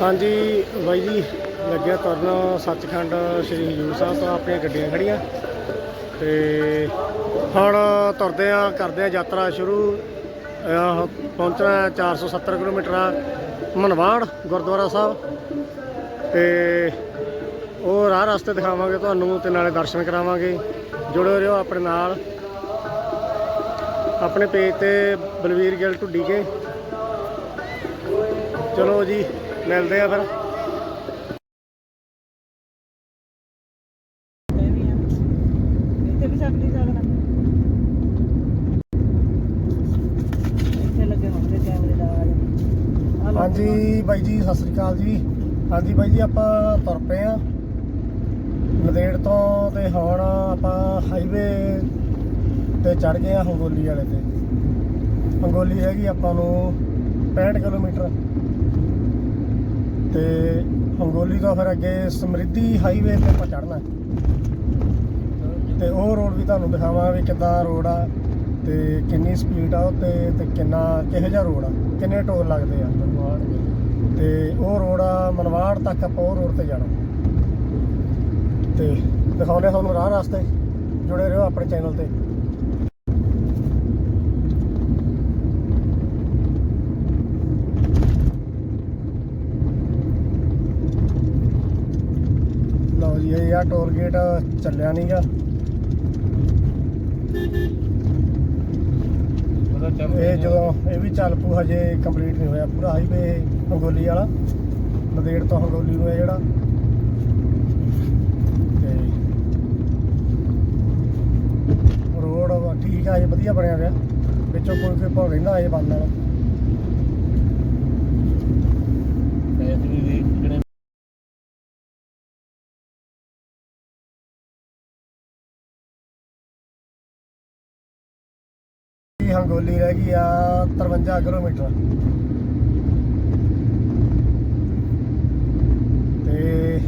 ਹਾਂਜੀ ਬਾਈ ਜੀ, ਲੱਗਿਆ ਤੁਰਨ ਸੱਚਖੰਡ ਸ੍ਰੀ ਹਜੂਰ ਸਾਹਿਬ ਤੋਂ, ਆਪਣੀਆਂ ਗੱਡੀਆਂ ਖੜੀਆਂ ਤੇ ਹੁਣ ਤੁਰਦੇ ਆ, ਕਰਦੇ ਆ ਯਾਤਰਾ ਸ਼ੁਰੂ। ਅਹ ਪਹੁੰਚਣਾ ਹੈ 470 ਕਿਲੋਮੀਟਰ ਆ ਮਨਵਾੜ ਗੁਰਦੁਆਰਾ ਸਾਹਿਬ। ਤੇ ਉਹ ਰਾਹ ਰਸਤੇ ਦਿਖਾਵਾਂਗੇ ਤੁਹਾਨੂੰ ਤੇ ਨਾਲੇ ਦਰਸ਼ਨ ਕਰਾਵਾਂਗੇ। ਜੁੜੇ ਰਹੋ ਆਪਣੇ ਨਾਲ। ਆਪਣੇ ਪੇਜ ਤੇ ਬਲਵੀਰ ਗਿੱਲ ਢੁੱਡੀ ਕੇ। ਚਲੋ ਜੀ। ਮਿਲਦੇ ਆ ਫਿਰ। ਹਾਂਜੀ ਬਾਈ ਜੀ ਸਤਿ ਸ੍ਰੀ ਅਕਾਲ ਜੀ। ਹਾਂਜੀ ਬਾਈ ਜੀ ਆਪਾਂ ਤੁਰ ਪਏ ਆ। ਨਦੇੜ ਤੋਂ ਤੇ ਹੁਣ ਆਪਾਂ ਹਾਈਵੇ ਤੇ ਚੜ ਗਏ ਆ ਹੰਗੋਲੀ ਵਾਲੇ ਤੇ। ਹੰਗੋਲੀ ਹੈਗੀ ਆਪਾਂ ਨੂੰ 65 ਕਿਲੋਮੀਟਰ। ਤੇ ਹੰਗੋਲੀ ਤੋਂ ਫਿਰ ਅੱਗੇ ਸਮਰਿੱਧੀ ਹਾਈਵੇ ਤੇ ਆਪਾਂ ਚੜਨਾ ਤੇ ਉਹ ਰੋਡ ਵੀ ਤੁਹਾਨੂੰ ਦਿਖਾਵਾਂ ਵੀ ਕਿੱਦਾਂ ਰੋਡ ਆ ਤੇ ਕਿੰਨੀ ਸਪੀਡ ਆ ਉਹ ਤੇ ਤੇ ਕਿੰਨਾ ਕਿਹੋ ਜਿਹਾ ਰੋਡ ਆ, ਕਿੰਨੇ ਟੋਲ ਲੱਗਦੇ ਆ। ਤੇ ਉਹ ਰੋਡ ਆ ਮਨਵਾੜ ਤੱਕ ਆਪਾਂ ਉਹ ਰੋਡ ਤੇ ਜਾਣਾ। ਤੇ ਦਿਖਾਉਂਦੇ ਤੁਹਾਨੂੰ ਰਾਹ ਰਸਤੇ, ਜੁੜੇ ਰਹੋ ਆਪਣੇ ਚੈਨਲ ਤੇ। ਇਹ ਆ ਟੋਲ ਗੇਟ ਚੱਲਿਆ ਨਹੀਂਗਾ ਇਹ ਜਦੋਂ ਇਹ ਵੀ ਚੱਲ ਪੂ ਹਜੇ ਕੰਪਲੀਟ ਨਹੀਂ ਹੋਇਆ। ਪੂਰਾ ਹਾਈਵੇ ਹੰਗੋਲੀ ਵਾਲਾ ਨਦੇੜ ਤੋਂ ਹੰਗੋਲੀ ਨੂੰ ਹੈ ਜਿਹੜਾ। ਤੇ ਰੋਡ ਠੀਕ ਆ ਇਹ ਵਧੀਆ ਬਣਿਆ ਹੋਇਆ ਵਿੱਚੋਂ ਕੋਈ ਕੋਈ ਭੌ ਰਹਿੰਦਾ ਇਹ ਬੰਦ ਨਾਲ ਇਹ ਹੰਗੋਲੀ ਰਹਿ ਗਈ ਆ 53 ਕਿਲੋਮੀਟਰ। ਤੇ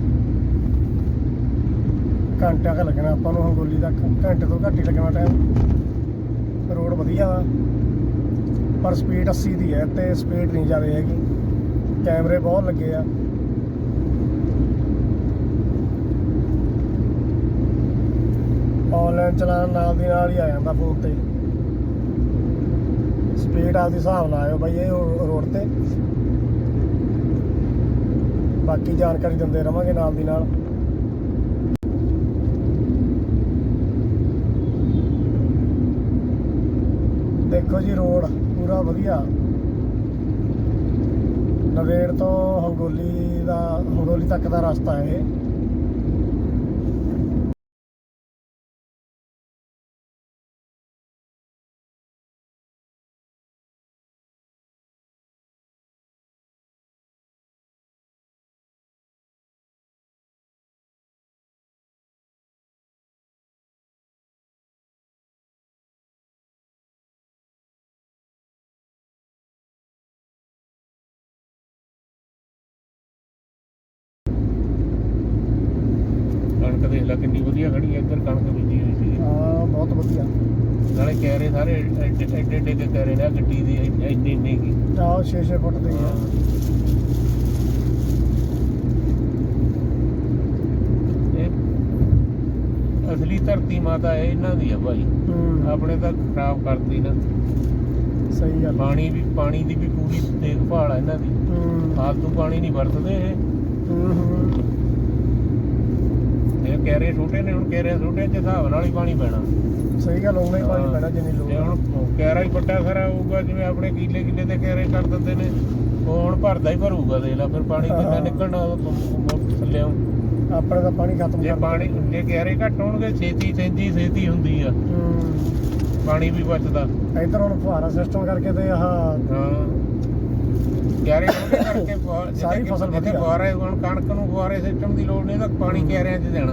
ਘੰਟਾ ਕ ਲੱਗਣਾ ਆਪਾਂ ਨੂੰ ਹੰਗੋਲੀ ਤੱਕ। ਘੰਟੇ ਤੋਂ ਘੱਟ ਹੀ ਲੱਗਣਾ ਟਾਈਮ ਰੋਡ ਵਧੀਆ ਵਾ। ਪਰ ਸਪੀਡ 80 ਦੀ ਹੈ ਤੇ ਸਪੀਡ ਨਹੀਂ ਜ਼ਿਆਦਾ ਹੈਗੀ। ਕੈਮਰੇ ਬਹੁਤ ਲੱਗੇ ਆ। ਆਨਲਾਈਨ ਚਲਾਨ ਨਾਲ ਦੀ ਨਾਲ ਹੀ ਆ ਜਾਂਦਾ ਫੋਨ ਤੇ। ਸਪੀਡ ਆਪਦੇ ਹਿਸਾਬ ਨਾਲ ਆਇਓ ਬਾਈ, ਇਹ ਰੋਡ ਤੇ। ਬਾਕੀ ਜਾਣਕਾਰੀ ਦਿੰਦੇ ਰਵਾਂਗੇ ਨਾਲ ਦੀ ਨਾਲ। ਦੇਖੋ ਜੀ ਰੋਡ, ਪੂਰਾ ਵਧੀਆ। ਨਵੇੜ ਤੋਂ ਹੰਗੋਲੀ ਦਾ, ਹੰਗੋਲੀ ਤੱਕ ਦਾ ਰਸਤਾ ਹੈ ਇਹ। ਕਣਕ ਦੇਖ ਲੈ ਕਿੰਨੀ ਵਧੀਆ ਖੜੀ ਹੈ ਇੱਧਰ ਕਣਕ ਬੀਜੀ ਹੋਈ ਸੀ ਹਾਂ ਬਹੁਤ ਵਧੀਆ। ਨਾਲੇ ਕੈਰੇ ਸਾਰੇ ਐਡੇ ਐਡੇ ਐਡੇ ਕੇ ਕੈਰੇ ਨੇ ਗੱਡੀ ਦੀ ਇੰਨੇ ਇੰਨੇ ਕੀ। ਆਹ 6-6 ਫੁੱਟ ਦੇ ਇਹ ਅਸਲੀ ਧਰਤੀ ਮਾਤਾ ਹੈ ਇਹਨਾਂ ਦੀ ਆ ਭਾਈ। ਹੂੰ। ਆਪਣੇ ਤਾਂ ਖਰਾਬ ਕਰਤੀ ਨਾ। ਸਹੀ ਗੱਲ ਪਾਣੀ ਵੀ ਪਾਣੀ ਦੀ ਵੀ ਪੂਰੀ ਦੇਖਭਾਲ ਆ ਇਹਨਾਂ ਦੀ। ਹੂੰ। ਫਾਲਤੂ ਪਾਣੀ ਨਹੀਂ ਵਰਤਦੇ ਇਹ। ਹੂੰ ਹੂੰ। ਇਹ ਕੈਰੇ ਛੋਟੇ ਨੇ ਹੁਣ ਕੈਰੇ ਛੋਟੇ ਦੇ ਹਿਸਾਬ ਨਾਲ ਹੀ ਪਾਣੀ ਪੈਣਾ। ਸਹੀ ਗੱਲ ਉਹਨਾਂ ਹੀ ਪਾਣੀ। ਪੈਣਾ ਜਿੰਨੀ ਲੋੜ ਆ। ਹੁਣ ਕੈਰਾ ਹੀ ਵੱਡਾ ਖਰਾ ਹੋਊਗਾ ਜਿਵੇਂ ਆਪਣੇ ਕੀਲੇ ਕੀਲੇ ਤੇ ਕੈਰੇ ਕਰ ਦਿੰਦੇ ਨੇ ਉਹ ਹੁਣ ਭਰਦਾ ਹੀ ਭਰੂਗਾ ਦੇਖ ਲੈ ਫਿਰ ਪਾਣੀ ਕਿੰਨਾ। ਨਿਕਲਣਾ ਥੱਲੇ ਆਪਣੇ ਦਾ ਪਾਣੀ ਖਤਮ ਜੇ ਪਾਣੀ ਜੇ ਕੈਰੇ ਘੱਟ ਹੋਣਗੇ ਛੇਤੀ ਸੈਂਦੀ ਛੇਤੀ ਹੁੰਦੀ ਆ। ਹੂੰ। ਪਾਣੀ ਵੀ ਬਚਦਾ। ਇੱਧਰ ਹੁਣ ਫੁਹਾਰਾ ਸਿਸਟਮ ਕਰਕੇ ਤੇ ਆਹ ਹਾਂ। ਕਿਆਰੇ ਉਹਦੇ ਕਰਕੇ ਸਾਰੀ ਫਸਲ ਵਧੀਆ। ਫੁਆਰੇ ਹੁਣ ਕਣਕ ਨੂੰ ਫੁਆਰੇ ਸਿਸਟਮ ਦੀ ਲੋੜ ਨਹੀਂ ਤਾਂ ਪਾਣੀ ਕਿਆਰਿਆਂ 'ਚ ਦੇਣਾ।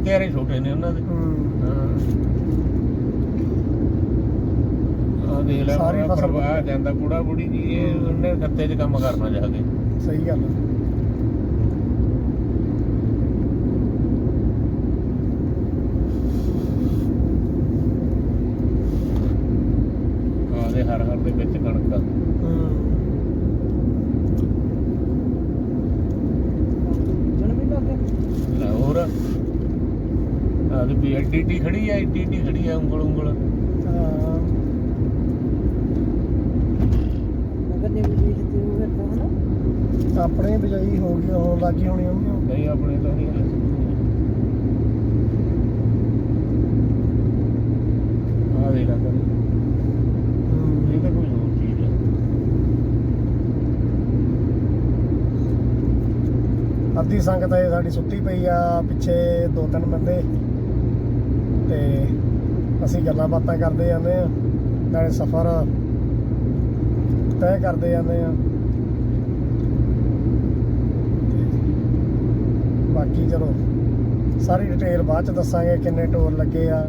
ਕਿਆਰੇ ਛੋਟੇ ਨੇ ਉਹਨਾਂ ਦੇ। ਹੂੰ। ਆ ਦੇਖ ਲੈ ਸਾਰੀ ਫਸਲ ਪ੍ਰਵਾਹ ਜਾਂਦਾ ਬੁੜਾ ਬੁੜੀ ਜੀ ਇਹ ਉਹਨੇ ਖੱਤੇ 'ਚ ਕੰਮ ਕਰਨਾ ਜਾ ਕੇ ਸਹੀ ਗੱਲ ਆ। ਆਦੇ ਹਰ ਹਰ ਦੇ ਵਿੱਚ ਕਣਕ ਆ। ਹੂੰ ਵੀ ਐਡੀ ਏਡੀ ਖੜੀ ਆ ਏਡੀ ਏਡੀ ਖੜੀ ਆ ਉਂਗਲ ਉਂਗਲ ਹਾਂ, ਨਗਰ ਦੇ ਵੀ ਜਿੱਤੇ ਉਹ ਕਰਦਾ ਹਨਾ ਆਪਣੇ ਬਜਾਈ ਹੋ ਗਈ ਹੋਣ ਲੱਗੀ ਹੋਣੀ ਉਹਨੂੰ ਨਹੀਂ ਆਪਣੇ ਤਾਂ ਨਹੀਂ ਹਲੇ ਆ ਦੇ ਲਾ ਕਰ ਇਹ ਤਾਂ ਕੋਈ ਹੋਰ ਚੀਜ਼ ਹੈ ਅੱਧੀ ਸੰਗਤ ਇਹ ਸਾਡੀ ਸੁੱਤੀ ਪਈ ਆ ਪਿੱਛੇ ਦੋ ਤਿੰਨ ਬੰਦੇ। ਤੇ ਅਸੀਂ ਗੱਲਾਂ ਬਾਤਾਂ ਕਰਦੇ ਜਾਂਦੇ ਆ, ਨਾਲੇ ਸਫ਼ਰ ਤੈਅ ਕਰਦੇ ਜਾਂਦੇ ਆ। ਬਾਕੀ ਚਲੋ, ਸਾਰੀ ਡਿਟੇਲ ਬਾਅਦ ਚ ਦੱਸਾਂਗੇ ਕਿੰਨੇ ਟੋਰ ਲੱਗੇ ਆ,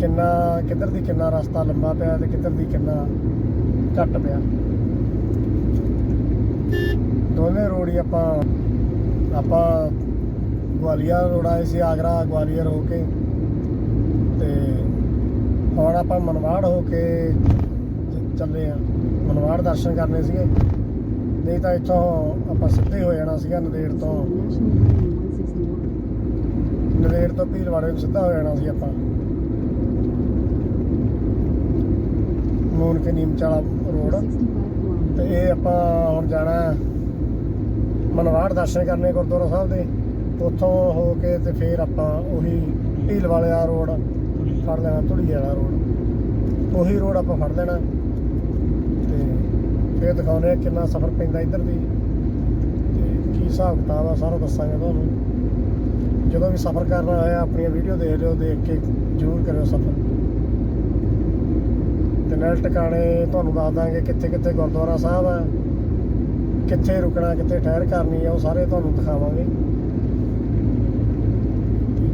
ਕਿੰਨਾ, ਕਿੱਧਰ ਦੀ ਕਿੰਨਾ ਰਸਤਾ ਲੰਬਾ ਪਿਆ ਤੇ ਕਿੱਧਰ ਦੀ ਕਿੰਨਾ ਘੱਟ ਪਿਆ। ਦੋਨੇ ਰੋਡ ਹੀ ਆਪਾਂ ਆਪਾਂ ਗਵਾਲੀਅਰ ਰੋਡ ਆਏ ਸੀ, ਆਗਰਾ, ਗਵਾਲੀਅਰ ਹੋ ਕੇ। ਤੇ ਹੁਣ ਆਪਾਂ ਮਨਵਾੜ ਹੋ ਕੇ ਚੱਲੇ ਆ। ਮਨਵਾੜ ਦਰਸ਼ਨ ਕਰਨੇ ਸੀਗੇ। ਨਹੀਂ ਤਾਂ ਇੱਥੋਂ ਆਪਾਂ ਸਿੱਧੇ ਹੋ ਜਾਣਾ ਸੀਗਾ, ਨਦੇੜ ਤੋਂ। ਨਦੇੜ ਤੋਂ ਭੀਲਵਾੜੇ ਨੂੰ ਸਿੱਧਾ ਹੋ ਜਾਣਾ ਸੀ ਆਪਾਂ। ਮੂਨ ਕੇ ਨੀਮਚਾਲਾ ਰੋਡ। ਤੇ ਇਹ ਆਪਾਂ ਹੁਣ ਜਾਣਾ ਮਨਵਾੜ ਦਰਸ਼ਨ ਕਰਨੇ ਗੁਰਦੁਆਰਾ ਸਾਹਿਬ ਦੇ। ਉੱਥੋਂ ਹੋ ਕੇ ਤੇ ਫਿਰ ਆਪਾਂ ਉਹੀ ਢੀਲ ਵਾਲਿਆ ਰੋਡ ਫੜ ਲੈਣਾ, ਧੁੜੀ ਵਾਲਾ ਰੋਡ। ਉਹੀ ਰੋਡ ਆਪਾਂ ਫੜ ਲੈਣਾ। ਤੇ ਫਿਰ ਦਿਖਾਉਣੇ ਆ ਕਿੰਨਾ ਸਫ਼ਰ ਪੈਂਦਾ ਇੱਧਰ ਦੀ। ਤੇ ਕੀ ਹਿਸਾਬ ਕਿਤਾਬ ਆ, ਸਾਰਾ ਦੱਸਾਂਗੇ ਤੁਹਾਨੂੰ। ਜਦੋਂ ਵੀ ਸਫ਼ਰ ਕਰਨਾ ਹੋਇਆ ਆਪਣੀਆਂ ਵੀਡੀਓ ਦੇਖ ਲਿਓ, ਦੇਖ ਕੇ ਜ਼ਰੂਰ ਕਰਿਓ ਸਫ਼ਰ। ਤੇ ਨਾਲ ਟਿਕਾਣੇ ਤੁਹਾਨੂੰ ਦੱਸ ਦਾਂਗੇ ਕਿੱਥੇ ਕਿੱਥੇ ਗੁਰਦੁਆਰਾ ਸਾਹਿਬ ਆ। ਕਿੱਥੇ ਰੁਕਣਾ, ਕਿੱਥੇ ਠਹਿਰ ਕਰਨੀ ਆ, ਉਹ ਸਾਰੇ ਤੁਹਾਨੂੰ ਦਿਖਾਵਾਂਗੇ।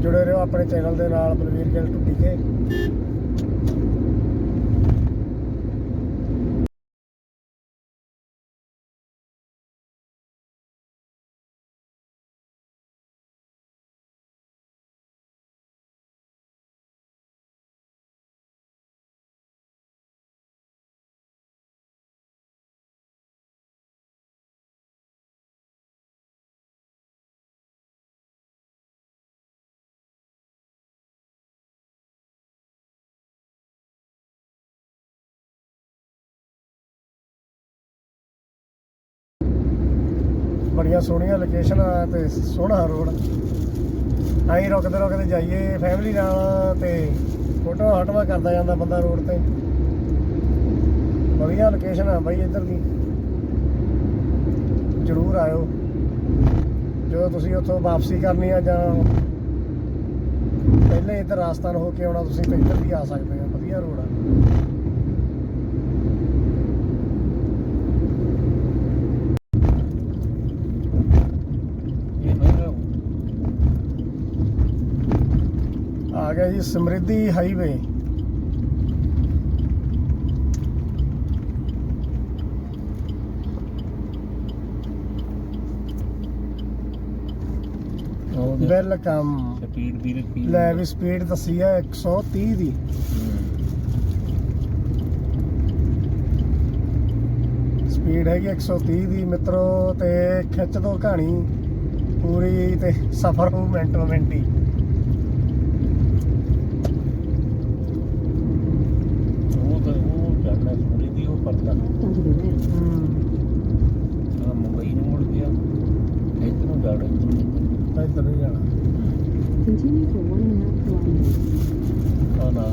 ਜੁੜੇ ਰਹੋ ਆਪਣੇ ਚੈਨਲ ਦੇ ਨਾਲ ਬਲਵੀਰ ਗਿੱਲ ਟੁੱਟੀ ਕੇ। ਬੜੀਆਂ ਸੋਹਣੀਆਂ ਲੋਕੇਸ਼ਨਾਂ ਤੇ ਸੋਹਣਾ ਰੋਡ ਆਈ ਰੁਕਦੇ ਰੁਕਦੇ ਜਾਈਏ ਫੈਮਿਲੀ ਨਾਲ ਤੇ ਫੋਟੋ ਹਟਵਾ ਕਰਦਾ ਜਾਂਦਾ ਬੰਦਾ ਰੋਡ ਤੇ। ਵਧੀਆ ਲੋਕੇਸ਼ਨ ਆ ਬਾਈ ਇੱਧਰ ਦੀ। ਜ਼ਰੂਰ ਆਇਓ। ਜਦੋਂ ਤੁਸੀਂ ਉੱਥੋਂ ਵਾਪਸੀ ਕਰਨੀ ਆ ਜਾਂ ਪਹਿਲੇ ਇੱਧਰ ਰਾਜਸਥਾਨ ਹੋ ਕੇ ਆਉਣਾ, ਤੁਸੀਂ ਤਾਂ ਇੱਧਰ ਵੀ ਆ ਸਕਦੇ ਹੋ ਵਧੀਆ ਰੋਡ ਆ ਇਹ ਮਹਿੰਗਾ ਹੋਊ। ਆ ਗਿਆ ਜੀ ਸਮਰਿੱਧੀ ਹਾਈਵੇ। ਵੈਲਕਮ ਸਪੀਡ ਵੀ ਰੱਖੀ ਲੈ ਵੀ ਸਪੀਡ ਦੱਸੀ ਆ 130 ਦੀ। ਸਪੀਡ ਹੈਗੀ 130 ਦੀ। ਮਿੱਤਰੋ ਤੇ ਖਿੱਚ ਦੋ ਕਹਾਣੀ। ਪੂਰੀ ਤੇ ਸਫਰ ਹੋ ਮਿੰਟ ਮਿੰਟੀ ਉਹ ਤਾਂ ਉਹ ਚੜਨਾ ਥੋੜੀ ਦੀ ਉਹ ਪਰਲਾ ਆ ਮੁੰਬਈ ਨੂੰ ਮੁੜ ਗਿਆ ਇੱਧਰ ਨੂੰ ਜਾੜ ਇੱਧਰ ਨਹੀਂ ਜਾਣਾ। Continue for one and a half kilometers. ਆ ਨਾ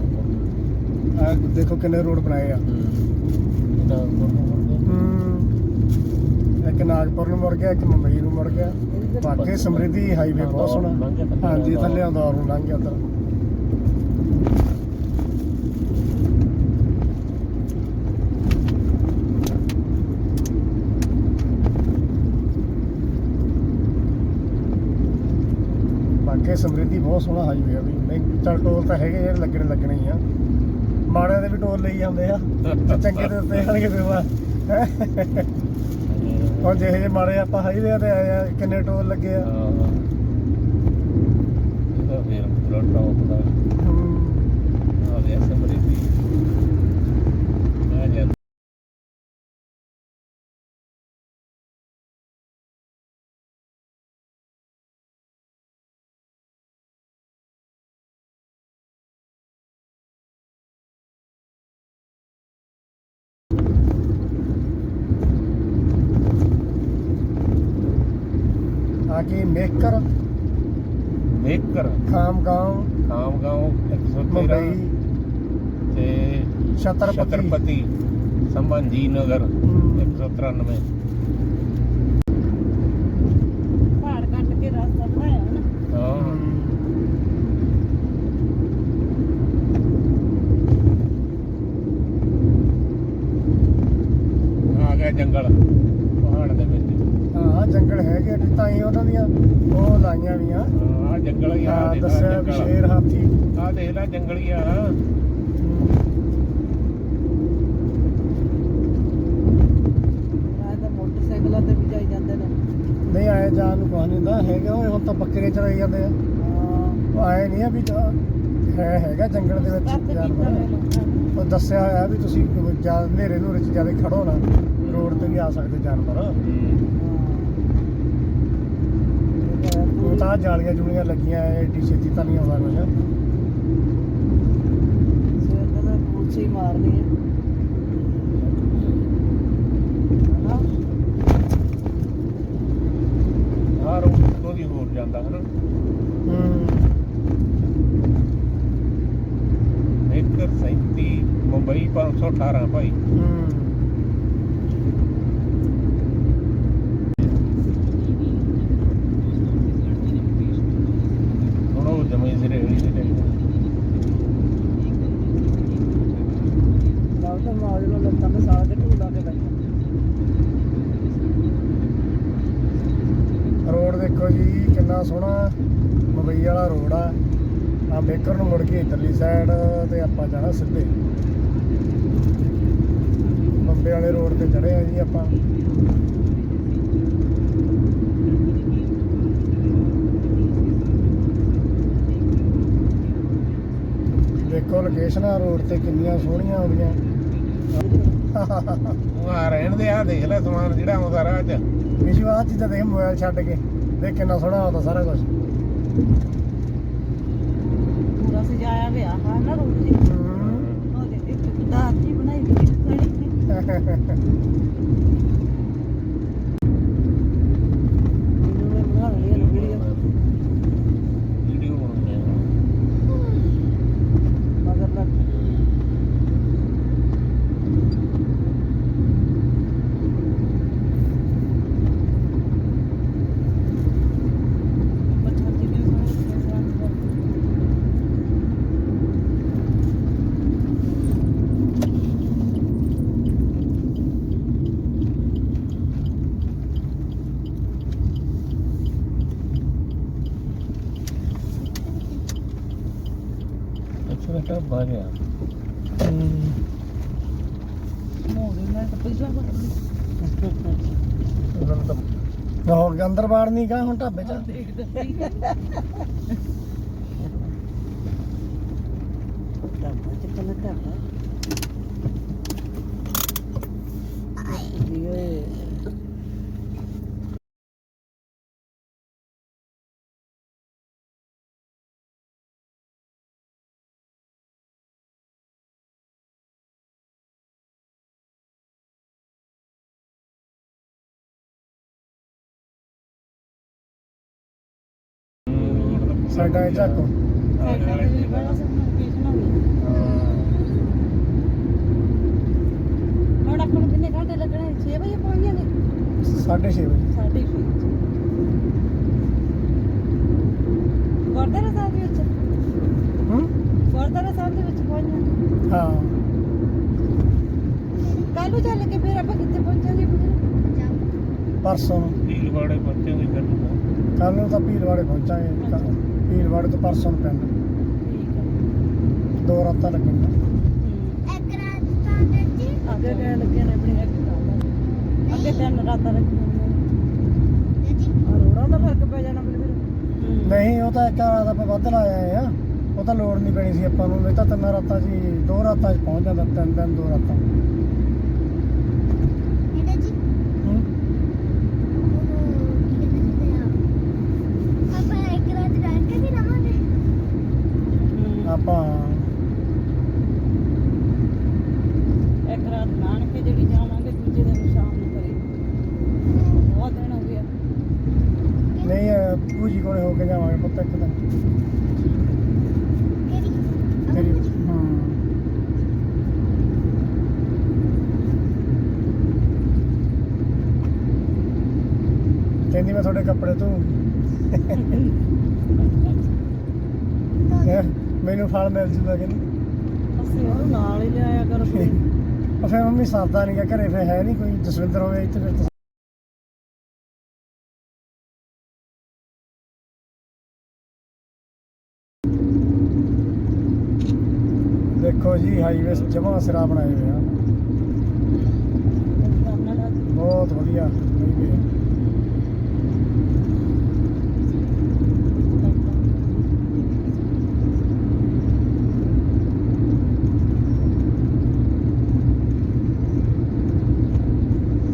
ਆ ਦੇਖੋ ਕਿੰਨੇ ਰੋਡ ਬਣਾਏ ਆ। ਇਹਦਾ ਮੁੜ ਮੁੜ ਗਿਆ ਹੂੰ। ਇੱਕ ਨਾਗਪੁਰ ਨੂੰ ਮੁੜ ਗਿਆ ਇੱਕ ਮੁੰਬਈ ਨੂੰ ਮੁੜ ਗਿਆ। ਬਾਕੀ ਸਮਰਿੱਧੀ ਹਾਈਵੇ ਬਹੁਤ ਸੋਹਣਾ। ਹਾਂਜੀ ਥੱਲੇ ਆਉਂਦਾ ਨੂੰ ਲੰਘ ਗਿਆ ਉਧਰ ਬਾਕੀ ਸਮਰਿੱਧੀ ਬਹੁਤ ਸੋਹਣਾ ਹਾਈਵੇ ਆ ਵੀ। ਨਹੀਂ ਚੱਲ ਟੋਲ ਤਾਂ ਹੈਗੇ ਜਿਹੜੇ ਲੱਗਣੇ ਲੱਗਣੇ ਹੀ ਆ। ਮਾੜਿਆਂ ਦੇ ਵੀ ਟੋਲ ਲਈ ਜਾਂਦੇ ਆ। ਤੇ ਚੰਗੇ ਦੇ ਉੱਤੇ ਆਣਗੇ ਫਿਰ ਵਾ ਹੁਣ ਜਿਹੇ ਜਿਹੇ ਮਾੜੇ ਆਪਾਂ ਹਾਈਵੇ ਤੇ ਆਏ ਆ ਕਿੰਨੇ ਟੋਲ ਲੱਗੇ ਆ। ਇਹਦਾ ਫੇਰ ਪੂਰਾ ਟੌਪ ਦਾ। ਹੂੰ। ਆ ਗਿਆ ਸਮਰਿੱਧੀ ਆ ਜਾ ਬਾਕੀ ਮੇਕਰ। ਮੇਕਰ। ਖਾਮਗਾਉਂ। ਖਾਮਗਾਉਂ 113 ਮੁੰਬਈ। ਤੇ ਛਤਰਪਤੀ। ਛਤਰਪਤੀ। ਸੰਭਾਜੀ ਨਗਰ। ਹਮ, 193 ਪਹਾੜ ਕੱਟ ਕੇ ਰਸਤਾ ਬਣਾਇਆ ਨਾ ਹਾਂ ਹਮ, ਆ ਗਿਆ ਜੰਗਲ ਪਹਾੜ ਦੇ ਵਿੱਚ ਹਾਂ ਜੰਗਲ ਹੈਗੇ ਆ, ਤਾਂ ਹੀ ਉਹਨਾਂ ਦੀਆਂ ਉਹ ਲਾਈਆਂ ਵੀਆਂ ਆ ਜੰਗਲ ਹੀ ਆ ਹਾਂ, ਦੇਖ ਦੱਸਿਆ ਵੀ ਸ਼ੇਰ ਹਾਥੀ। ਆ ਦੇਖ ਲੈ ਜੰਗਲ ਹੀ ਆ। ਰਾਜ ਤਾਂ ਮੋਟਰਸਾਈਕਲਾਂ ਤੇ ਵੀ ਜਾਈ ਜਾਂਦੇ ਨੇ। ਨਹੀਂ ਆਏ ਜਾਣ ਨੂੰ ਕੁਛ ਨਹੀਂ ਹੁੰਦਾ ਹੈਗਾ ਓਏ ਹੁਣ ਤਾਂ ਬੱਕਰੇ ਚਰਾਈ ਜਾਂਦੇ ਆ। ਹਾਂ। ਉਹ ਆਏ ਨਹੀਂ ਆ ਵੀ ਜਾ- ਹੈ ਹੈਗਾ ਜੰਗਲ ਦੇ ਵਿੱਚ ਜਾਨਵਰ। ਨੇ ਉਹ ਦੱਸਿਆ ਹੋਇਆ ਵੀ ਤੁਸੀਂ ਜ਼ਿਆਦਾ ਹਨੇਰੇ ਨੂਰੇ ਚ ਜ਼ਿਆਦਾ ਖੜੋ ਨਾ ਰੋਡ ਤੇ ਵੀ ਆ ਸਕਦੇ ਜਾਨਵਰ। ਉਹ ਤਾਂ ਜਾਲੀਆਂ ਜੁਲੀਆਂ ਲੱਗੀਆਂ ਐ ਏਡੀ ਛੇਤੀ ਤਾਂ ਨਹੀਂ ਆਉਂਦਾ ਕੁਛ। ਸਵੇਰ ਦਾ ਤਾਂ ਪੁਲਸੀ ਮਾਰਨੀ ਹੈ। ਹਨਾ? ਆ ਰੋਡ ਤੋਂ ਦੀ ਹੋਰ ਜਾਂਦਾ ਹਨਾ। ਹੂੰ। ਮੇਕਰ 37 ਮੁੰਬਈ 518 ਭਾਈ। ਹੂੰ ਹੁਣ ਉਹ ਜਮੇ ਸਿਰੇ ਹੇੜੀ ਤੇ ਟੈਕ ਲਾਉ ਤਾਂ ਮੌਜ ਨੂੰ ਲੱਤਾਂ ਤੇ ਸਾਲ ਕੇ ਢੂਲਾ ਕੇ ਬੈਠਾ ਰੋਡ ਦੇਖੋ ਜੀ ਕਿੰਨਾ ਸੋਹਣਾ ਮੁੰਬਈ ਵਾਲਾ ਰੋਡ ਆ ਆ ਬੇਕਰ ਨੂੰ ਮੁੜ ਕੇ ਇਧਰਲੀ ਸਾਈਡ ਤੇ ਆਪਾਂ ਜਾਣਾ ਸਿੱਧੇ। ਬੰਬੇ ਵਾਲੇ ਰੋਡ ਤੇ ਚੜੇ ਆ ਜੀ ਆਪਾਂ। ਦੇਖੋ ਲੋਕੇਸ਼ਨਾਂ ਰੋਡ ਤੇ ਕਿੰਨੀਆਂ ਸੋਹਣੀਆਂ ਆਉਂਦੀਆਂ ਉਹ ਆ ਰਹਿਣ ਦੇ ਆ ਦੇਖ ਲੈ ਸਮਾਨ ਜਿਹੜਾ ਆਉਂਦਾ ਰਾਹ 'ਚ। ਵਿਸ਼ੂ ਆਹ ਚੀਜ਼ਾਂ ਦੇਖ ਮੋਬਾਈਲ ਛੱਡ ਕੇ। ਦੇਖ ਕਿੰਨਾ ਸੋਹਣਾ ਆਉਂਦਾ ਸਾਰਾ ਕੁਝ ਪੂਰਾ ਸਜਾਇਆ ਹੋਇਆ ਹਾਂ ਨਾ ਰੂਟ ਜੀ ハハハ。ਨਾ ਹੋ ਗਿਆ ਅੰਦਰ ਬਾੜ ਨਹੀਂ ਗਾ ਹੁਣ ਢਾਬੇ ਚ ਚੱਕਣਾ ਟਾਪਾ ਜੀ ਸਾਡਾ ਇਹ ਝਾਕੋ ਸਾਈਡਾਂ ਤੇ ਵੀ ਬੜਾ ਸੋਹਣਾ ਲੋਕੇਸ਼ਨ ਹੋ ਗਈ ਹੁਣ ਆਪਾਂ ਨੂੰ ਕਿੰਨੇ ਘੰਟੇ ਲੱਗਣੇ? 6 ਵਜੇ ਪਹੁੰਚ ਜਾਗੇ? 6:30 ਵਜੇ। ਸਾਢੇ ਛੇ ਗੁਰਦੁਆਰਾ ਸਾਹਿਬ ਦੇ ਵਿੱਚ? ਹੂੰ? ਗੁਰਦੁਆਰਾ ਸਾਹਿਬ ਦੇ ਵਿੱਚ ਪਹੁੰਚ ਜਾਗੇ? ਹਾਂ। ਕੱਲ ਨੂੰ ਚੱਲ ਕੇ ਫਿਰ ਆਪਾਂ ਕਿੱਥੇ ਪਹੁੰਚਾਂਗੇ ਫਿਰ? ਪਰਸੋਂ। ਨੂੰ ਢੀਲ ਵਾੜੇ ਪਹੁੰਚਾਂਗੇ ਫਿਰ। ਨੂੰ। ਕੱਲ ਨੂੰ ਤਾਂ ਭੀਲਵਾੜੇ ਪਹੁੰਚਾਂਗੇ। ਕੱਲ੍ਹ ਭੀਲਵਾੜੇ ਤੋਂ ਪਰਸੋਂ ਪਿੰਡ ਠੀਕ ਹੈ ਦੋ ਰਾਤਾਂ ਲੱਗਣਗੀਆਂ ਅੱਗੇ ਕਹਿਣ ਲੱਗੇ ਨੇ ਆਪਣੀ ਅੱਗੇ ਤਿੰਨ ਰਾਤਾਂ ਲੱਗੀਆਂ ਆ ਰੋੜਾਂ ਦਾ ਫ਼ਰਕ ਪੈ ਜਾਣਾ ਫਿਰ ਨਹੀਂ ਉਹ ਤਾਂ ਇੱਕ ਰਾਤ ਆਪਾਂ ਵੱਧ ਲਾ ਆਏ ਆ। ਉਹ ਤਾਂ ਲੋੜ ਨਹੀਂ ਪੈਣੀ ਸੀ ਆਪਾਂ ਨੂੰ। ਨਹੀਂ ਤਾਂ ਤਿੰਨ ਰਾਤਾਂ ਜੀ ਦੋ ਰਾਤਾਂ 'ਚ ਪਹੁੰਚ ਜਾਂਦਾ। ਤਿੰਨ ਦਿਨ ਦੋ ਰਾਤਾਂ ਹੂੰ ਆਪਾਂ ਇੱਕ ਰਾਤ ਨਾਨਕੇ ਜਿਹੜੀ ਜਾਵਾਂਗੇ ਦੂਜੇ ਦਿਨ ਸ਼ਾਮ ਨੂੰ ਕਰੀ ਬਹੁਤ ਦਿਨ ਹੋ ਗਿਆ ਨਹੀਂ ਪੂਜੀ ਕੋਲੇ ਹੋ ਕੇ ਜਾਵਾਂਗੇ ਪੁੱਤ ਇੱਕ ਦਿਨ ਤੇਰੀ ਹਾਂ ਕਹਿੰਦੀ ਮੈਂ ਤੁਹਾਡੇ ਕੱਪੜੇ ਧੋਉਂਗੀ ਹੈਂ, ਮੈਨੂੰ ਫਲ ਮਿਲ ਜੂਗਾ ਕਹਿੰਦੀ ਅਸੀਂ ਉਹਨੂੰ ਨਾਲ ਹੀ ਲਿਆਇਆ ਕਰੋ। ਕੋਈ ਉਹ ਫਿਰ ਮੰਮੀ ਸਰਦਾ ਨਹੀਂ ਘਰੇ ਫਿਰ ਹੈ ਨਹੀਂ ਕੋਈ। ਜਸਵਿੰਦਰ ਹੋਵੇ ਇੱਥੇ ਫਿਰ ਤਾਂ ਦੇਖੋ ਜੀ ਹਾਈਵੇ ਜਮਾ ਸਿਰਾ ਬਣਾਏ ਹੋਏ ਆ। ਬਹੁਤ ਵਧੀਆ। ਹਾਈਵੇ ਆ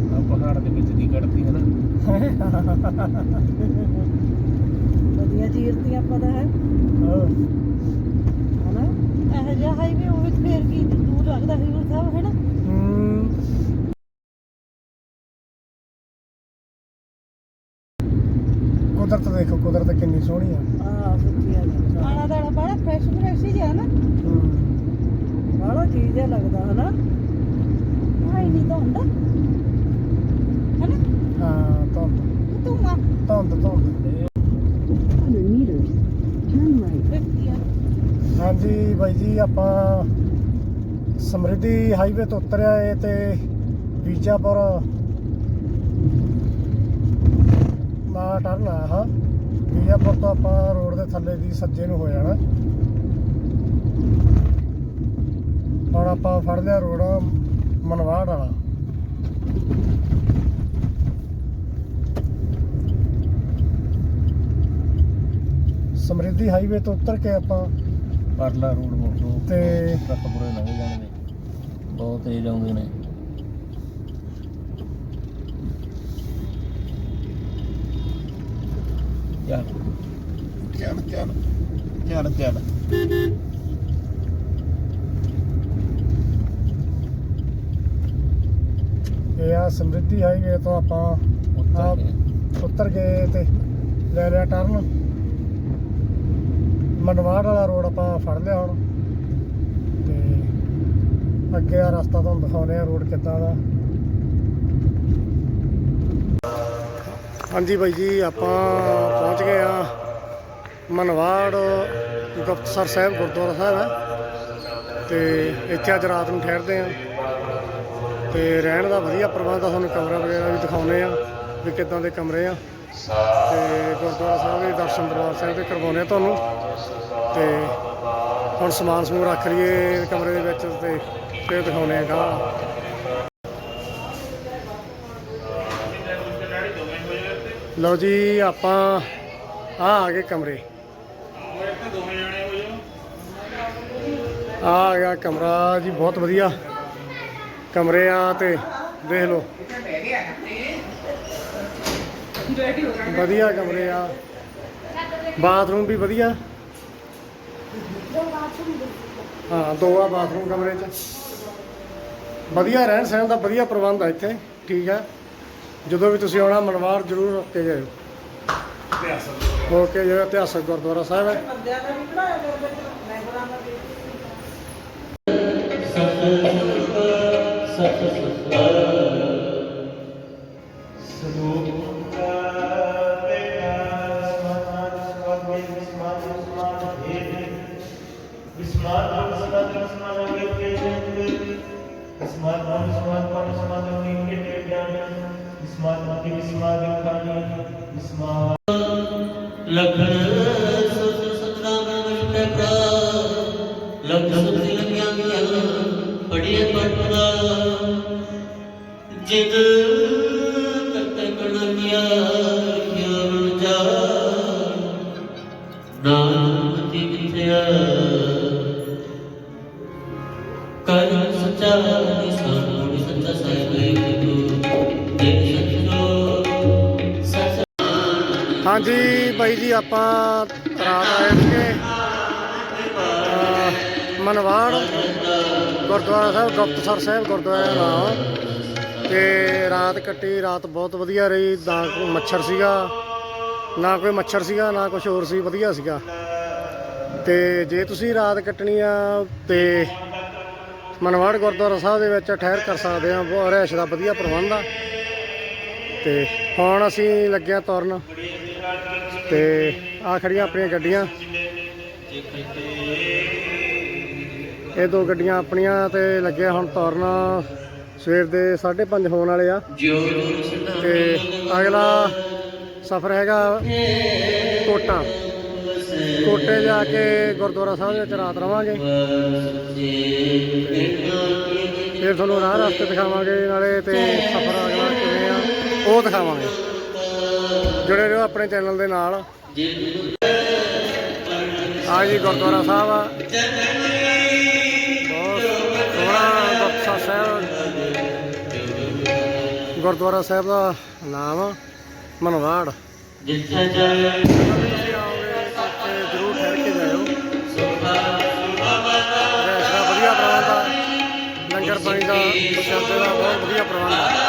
ਆ ਪਹਾੜ ਦੇ ਵਿੱਚ ਦੀ ਕੱਢਦੀ ਹੈ ਨਾ ਵਧੀਆ ਚੀਰਤੀਆਂ ਪਤਾ ਹੈ। ਹਾਂ। ਹਨਾ? ਇਹ ਜਿਹਾ ਹਾਈਵੇ ਹੋਵੇ ਤੇ ਫੇਰ ਕੀ ਦੂਰ ਲੱਗਦਾ ਹਜ਼ੂਰ ਸਾਹਿਬ ਹੈ। ਨਾ ਹਮ। ਕੁਦਰਤ ਦੇਖੋ ਕੁਦਰਤ ਕਿੰਨੀ ਸੋਹਣੀ ਆ। ਆ ਸੱਚੀ ਆ। ਆਣਾ ਦਾਣਾ ਬੜਾ ਫਰੈਸ਼ ਫਰੈਸ਼ ਹੀ ਜਿਹਾ ਨਾ। ਬੜਾ ਚੀਜ਼ ਜਿਹਾ ਲੱਗਦਾ ਹਨਾ? ਹਾਈ ਨਹੀਂ ਤਾਂ ਹੁੰਦਾ। ਹਨਾ? ਹਾਂ ਧੁੰਦ ਇਹ ਧੁੰਦ ਧੁੰਦ 100 meters. Turn right. ਵੇਖੀ ਆ ਹਾਂਜੀ ਬਾਈ ਜੀ, ਆਪਾਂ ਸਮਰਿੱਧੀ ਹਾਈਵੇ ਤੋਂ ਉਤਰਿਆ ਏ ਤੇ ਬੀਜਾਪੁਰ ਮਾ ਟਰਨ ਆਇਆ ਹਾਂ ਬੀਜਾਪੁਰ ਤੋਂ ਆਪਾਂ ਰੋਡ ਦੇ ਥੱਲੇ ਦੀ ਸੱਜੇ ਨੂੰ ਹੋ ਜਾਣਾ ਹੁਣ ਆਪਾਂ ਫੜ ਲਿਆ ਰੋਡ ਮਨਵਾੜ ਵਾਲਾ ਸਮਰਿੱਧੀ ਹਾਈਵੇ ਤੋਂ ਉਤਰ ਕੇ ਆਪਾਂ ਪਰਲਾ ਰੋਡ ਮੋਟੋ ਤੇ- ਟਰੱਕ ਬੁਰੇ ਲੰਘ ਜਾਣਗੇ। ਬਹੁਤ ਤੇਜ਼ ਆਉਂਦੇ ਨੇ। ਚੱਲ। ਚੱਲ ਚੱਲ। ਚੱਲ ਚੱਲ। ਇਹ ਆ ਸਮਰਿੱਧੀ ਹਾਈਵੇ ਤੋਂ ਆਪਾਂ ਉੱਤਰ ਗਏ ਤੇ ਲੈ ਲਿਆ ਟਰਨ। ਮਨਵਾੜ ਵਾਲਾ ਰੋਡ ਆਪਾਂ ਫੜ ਲਿਆ ਹੁਣ। ਤੇ ਅੱਗੇ ਆ ਰਸਤਾ ਤੁਹਾਨੂੰ ਦਿਖਾਉਂਦੇ ਆ ਰੋਡ ਕਿੱਦਾਂ ਦਾ। ਹਾਂਜੀ ਬਾਈ ਜੀ, ਆਪਾਂ ਪਹੁੰਚ ਗਏ ਆ ਮਨਵਾੜ ਗੁਪਤਸਰ ਸਾਹਿਬ, ਗੁਰਦੁਆਰਾ ਸਾਹਿਬ ਹੈ। ਤੇ ਇੱਥੇ ਅੱਜ ਰਾਤ ਨੂੰ ਠਹਿਰਦੇ ਆ ਤੇ ਰਹਿਣ ਦਾ ਵਧੀਆ ਪ੍ਰਬੰਧ ਆ, ਤੁਹਾਨੂੰ ਕਮਰਾ ਵਗੈਰਾ ਵੀ ਦਿਖਾਉਂਦੇ ਆ ਵੀ ਕਿੱਦਾਂ ਦੇ ਕਮਰੇ ਆ। ਤੇ ਗੁਰਦੁਆਰਾ ਸਾਹਿਬ ਦੇ ਦਰਸ਼ਨ ਦਰਬਾਰ ਸਾਹਿਬ ਦੇ ਕਰਵਾਉਂਦੇ ਆ ਤੁਹਾਨੂੰ। ਤੇ ਹੁਣ ਸਮਾਨ ਸਮੂਨ ਰੱਖ ਲਈਏ ਕਮਰੇ ਦੇ ਵਿੱਚ ਤੇ ਫਿਰ ਦਿਖਾਉਂਦੇ ਆ ਗਾ ਲਓ ਜੀ, ਆਪਾਂ ਆ ਆ ਗਏ ਕਮਰੇ। ਆ ਆ ਗਿਆ ਕਮਰਾ ਜੀ, ਬਹੁਤ ਵਧੀਆ। ਕਮਰੇ ਆ ਤੇ ਦੇਖ ਲਓ। ਵਧੀਆ ਕਮਰੇ ਆ। ਬਾਥਰੂਮ ਵੀ ਵਧੀਆ। ਹਾਂ ਦੋ ਆ ਬਾਥਰੂਮ ਕਮਰੇ 'ਚ। ਵਧੀਆ ਰਹਿਣ ਸਹਿਣ ਦਾ ਵਧੀਆ ਪ੍ਰਬੰਧ ਆ ਇੱਥੇ ਠੀਕ ਹੈ ਜਦੋਂ ਵੀ ਤੁਸੀਂ ਆਉਣਾ ਮਨਵਾਰ ਜ਼ਰੂਰ ਰੁਕ ਕੇ ਜਾਇਓ। ਓਕੇ ਜਿਹੜਾ ਇਤਿਹਾਸਕ ਗੁਰਦੁਆਰਾ ਸਾਹਿਬ ਹੈ। ਬੰਦਿਆਂ ਦਾ ਵੀ ਬਣਾਇਆ ਕਰਦੇ ਮੈਂਬਰਾਂ ਦਾ ਵੀ ਲਖਨ ਸੁਤ ਸਤਨਾਮ ਪ੍ਰਾ ਲਖ ਸੁਤ ਲਗਿਆ ਗਿਆ ਪੜੀਏ ਪਟਰਾ ਜਿਦ ਕਰਤੇ ਕਣਿਆ ਗਿਆਨ ਆਪਾਂ ਰਾਤ ਆਏ ਸੀਗੇ ਮਨਵਾੜ, ਗੁਰਦੁਆਰਾ ਸਾਹਿਬ, ਗੁਪਤਸਰ ਸਾਹਿਬ, ਗੁਰਦੁਆਰਾ ਦਾ ਤੇ ਰਾਤ ਕੱਟੀ, ਰਾਤ ਬਹੁਤ ਵਧੀਆ ਰਹੀ ਦਾ ਮੱਛਰ ਸੀਗਾ, ਨਾ ਕੋਈ ਮੱਛਰ ਸੀਗਾ, ਨਾ ਕੁਝ ਹੋਰ ਸੀ, ਵਧੀਆ ਸੀਗਾ। ਤੇ ਜੇ ਤੁਸੀਂ ਰਾਤ ਕੱਟਣੀ ਆ, ਤੇ ਮਨਵਾੜ ਗੁਰਦੁਆਰਾ ਸਾਹਿਬ ਦੇ ਵਿੱਚ ਠਹਿਰ ਕਰ ਸਕਦੇ ਆ ਬਹੁਤ ਰਹਿਸ਼ ਦਾ ਵਧੀਆ ਪ੍ਰਬੰਧ ਆ। ਤੇ ਹੁਣ ਅਸੀਂ ਲੱਗਿਆ ਤੁਰਨ। ਤੇ ਆ ਖੜੀਆਂ ਆਪਣੀਆਂ ਗੱਡੀਆਂ। ਇਹ ਦੋ ਗੱਡੀਆਂ ਆਪਣੀਆਂ ਤੇ ਲੱਗਿਆ ਹੁਣ ਤੁਰਨ ਸਵੇਰ ਦੇ 5:30 ਹੋਣ ਵਾਲੇ ਆ। ਤੇ ਅਗਲਾ ਸਫ਼ਰ ਹੈਗਾ ਕੋਟਾ। ਕੋਟੇ ਜਾ ਕੇ ਗੁਰਦੁਆਰਾ ਸਾਹਿਬ ਦੇ ਵਿੱਚ ਰਾਤ ਰਵਾਂਗੇ। ਫਿਰ ਤੁਹਾਨੂੰ ਰਾਹ ਰਸਤੇ ਦਿਖਾਵਾਂਗੇ, ਨਾਲੇ ਤੇ ਸਫ਼ਰ ਅਗਲਾ ਕਿਵੇਂ ਆ, ਉਹ ਦਿਖਾਵਾਂਗੇ। ਜੁੜੇ ਰਹੋ ਆਪਣੇ ਚੈਨਲ ਦੇ ਨਾਲ। ਆ ਜੀ, ਗੁਰਦੁਆਰਾ ਸਾਹਿਬ ਆ। ਬਹੁਤ ਸੋਹਣਾ ਗੁਰਦੁਆਰਾ ਸਾਹਿਬ। ਗੁਰਦੁਆਰਾ ਸਾਹਿਬ ਦਾ ਨਾਮ ਆ ਮਨਵਾੜ ਜਿੱਥੇ ਜਾਏ ਵਧੀਆ ਪ੍ਰਬੰਧ ਆ। ਲੰਗਰ ਪਾਣੀ ਦਾ, ਪ੍ਰਸ਼ਾਦੇ ਦਾ ਬਹੁਤ ਵਧੀਆ ਪ੍ਰਬੰਧ ਆ।